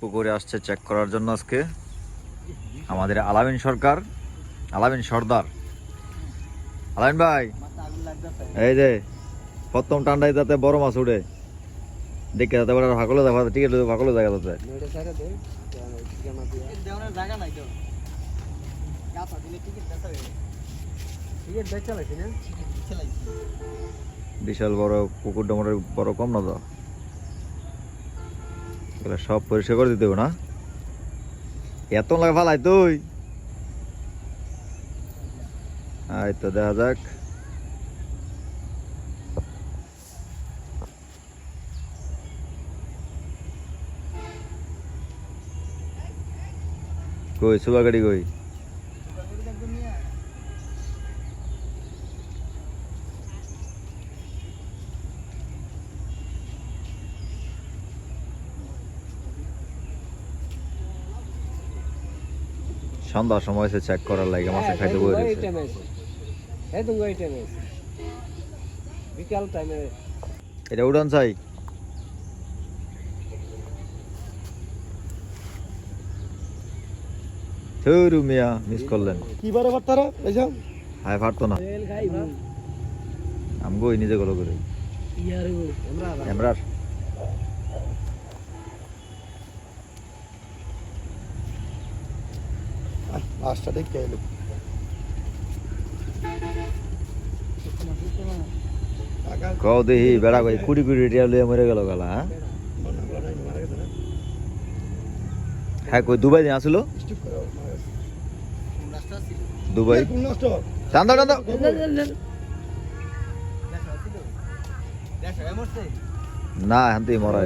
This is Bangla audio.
পুকুরে আসছে চেক করার জন্য আজকে। আমাদের আলামিন সরকার, আলামিন সর্দার। আলামিন ভাই, এই যে, প্রথম টান্ডায় যাতে বড় মাছ উঠে দেখে যাতে বড় ভাগলো দেখা আছে ভাগলো দেখা যাচ্ছে জায়গা নাই তো গাছা দিলে টিকিট বেচা টিকিট বেচা লাগছে না বেচা লাগছে বিশাল বড় পুকুর ডোমরের বড় কম না তো? সব পরিষ্কার করে দিতে না। এত লাগে ফালাই তুই। এই তো দেখা যাক। কই সুবা গাড়ি কই? সন্ধ্যার সময় এসে চেক করার লাগে মাছে খাইতে বই রয়েছে এই তো ওই টাইমে বিকাল টাইমে এটা উড়ান চাই। থুরু মিয়া মিস করলেন। কি বারে বার্তারা এসব হাই পারতো না। আমগো নিজে গলো করে। ইয়ার আমরা ক্যামেরার মাছটা দেখতে এলো কও দেখি, বেড়া কই, কুড়ি কুড়ি টিয়া লইয়া মরে গেল গালা হ্যাঁ? হ্যাঁ কই, দুবাই দিয়ে আসলো? দুবাই? টান্দা টান্দা। না হান্তি মরা।